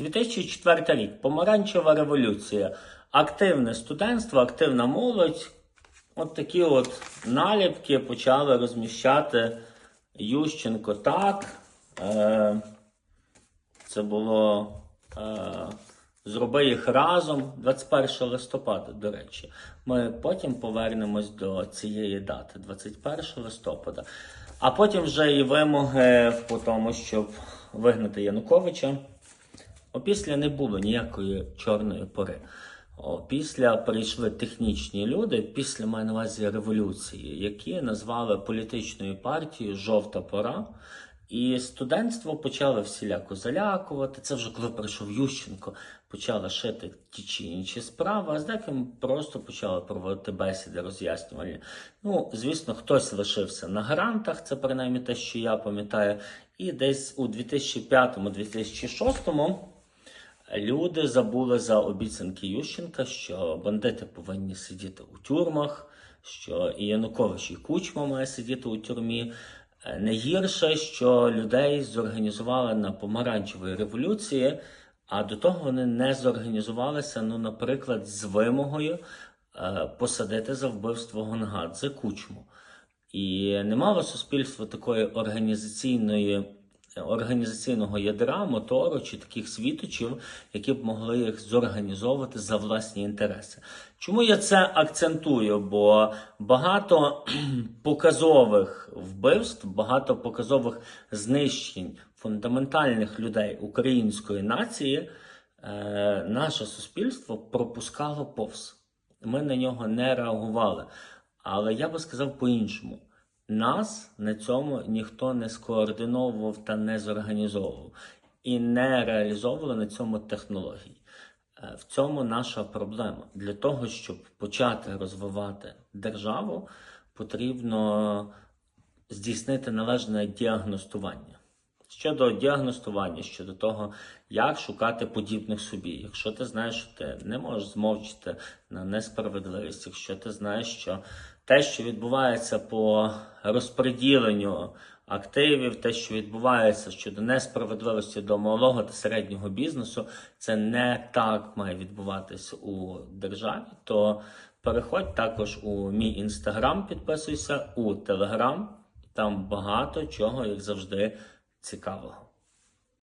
2004 рік. Помаранчева революція. Активне студентство, активна молодь. От такі от наліпки почали розміщати Ющенко так. Е, це було е, зроби їх разом 21 листопада, до речі. Ми потім повернемось до цієї дати, 21 листопада. А потім вже і вимоги по тому, щоб вигнати Януковича. Опісля не було ніякої чорної пори. Опісля прийшли технічні люди, після маю на увазі революції, які назвали політичною партією Жовта пора. І студентство почало всіляко залякувати. Це вже коли прийшов Ющенко, почали шити ті чи інші справи, а з деким просто почали проводити бесіди роз'яснювальні. Ну, звісно, хтось лишився на гарантах, це принаймні те, що я пам'ятаю. І десь у 2005-2006 люди забули за обіцянки Ющенка, що бандити повинні сидіти у тюрмах, що і Янукович і Кучма має сидіти у тюрмі. Е, Не гірше, що людей зорганізували на помаранчевої революції, а до того вони не зорганізувалися, ну, наприклад, з вимогою е, посадити за вбивство Гонгадзе Кучму. І не мало суспільство такої організаційної, організаційного ядра, мотору чи таких світочів, які б могли їх зорганізовувати за власні інтереси. Чому я це акцентую? Бо багато показових вбивств, багато показових знищень фундаментальних людей української нації е, наше суспільство пропускало повз. Ми на нього не реагували. Але я би сказав по-іншому. Нас на цьому ніхто не скоординовував та не зорганізовував і не реалізовували на цьому технології. Е, В цьому наша проблема. Для того, щоб почати розвивати державу, потрібно здійснити належне діагностування. Щодо діагностування, щодо того, як шукати подібних собі. Якщо ти знаєш, що ти не можеш змовчити на несправедливість, якщо ти знаєш, що те, що відбувається по розподіленню активів, те, що відбувається щодо несправедливості до малого та середнього бізнесу, це не так має відбуватися у державі, то переходь також у мій інстаграм, підписуйся у телеграм. Там багато чого, як завжди, цікавого.